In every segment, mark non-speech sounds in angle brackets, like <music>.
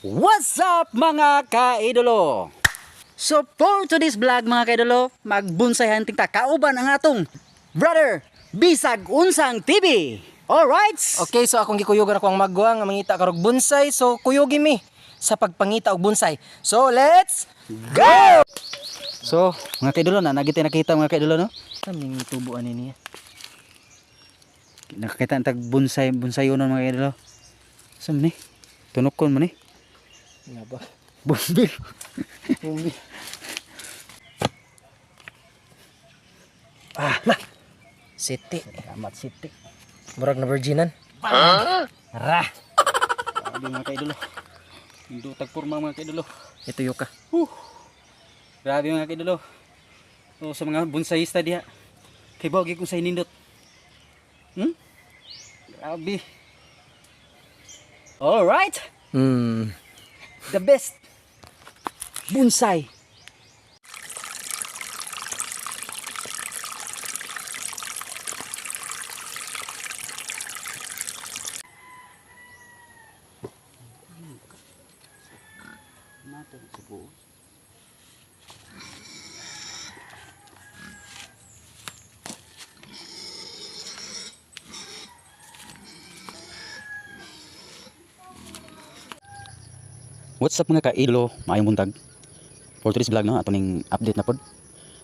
What's up mga kaidolo? So for today's vlog mga kaidolo, magbonsay hunting ta kauban ang atong brother Bisag Unsang TV. Alright? Okay, so akong gikuyogan ako ang magwa nga mangita karog bonsai. So kuyogi mi sa pagpangita og bonsai. So let's go. So, mga kaidolo na nagiti nakita mga kaidolo no? Kaming tubuan ni niya. Nakakita ang tag bonsai bonsai yun mga kaidolo. Sa ni? Tunokon man ni. Nga ba? <laughs> Bumbil. Bumbi. Ah, na. Siti. Amat sitik. Murag na virginan. Ra. Grabe mga kaidolo. Hindi tagpurma mga kaidolo. Ito yuka. Huh. Grabe mga kaidolo. So, sa mga bonsaiista diha. Kay bawag kung sa inindot. Hmm? Grabe. Alright. Hmm. The best. Bonsai. Natin siguro. What's up mga kailo, maayong buntag. For today's vlog no, ato ning update na pod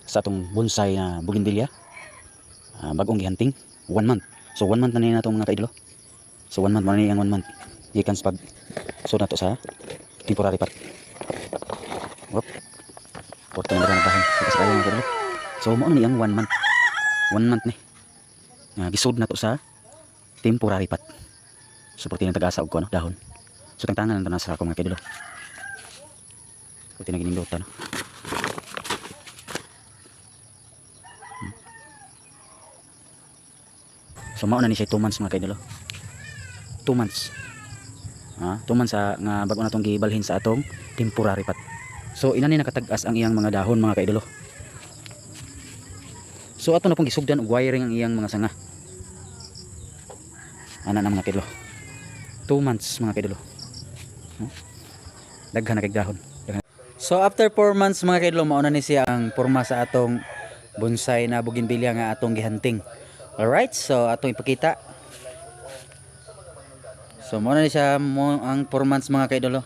sa atong bonsai na bougainvillea. Ah, bagong gihanting, one month. So one month na niya natong mga kailo. So one month man ang one month. Gikan pag so nato sa temporary pot. Whoop. Porta na rin ang bahan. Kasi kailo. So mo na niyang one month. One month ni. Nga gisod na to sa temporary pot. So pati ng tagasa og ko no, dahon. So tangtangan na nasa ako mga kaidolo. Puti na ginindutan. No? Hmm. So mao na ni siya 2 months mga kaidolo. 2 months. Ha? 2 months sa nga bago na tong gibalhin sa atong temporary pot. So ina ni nakatag-as ang iyang mga dahon mga kaidolo. So ato na pong gisugdan og wiring ang iyang mga sanga. Ana na mga kaidolo. 2 months mga kaidolo. Daghan na kay. So after 4 months mga kaidlo mauna ni siya ang porma sa atong bonsai na bougainvillea nga atong gihanting. Alright, so atong ipakita. So mauna ni siya ang 4 months mga kaidolo.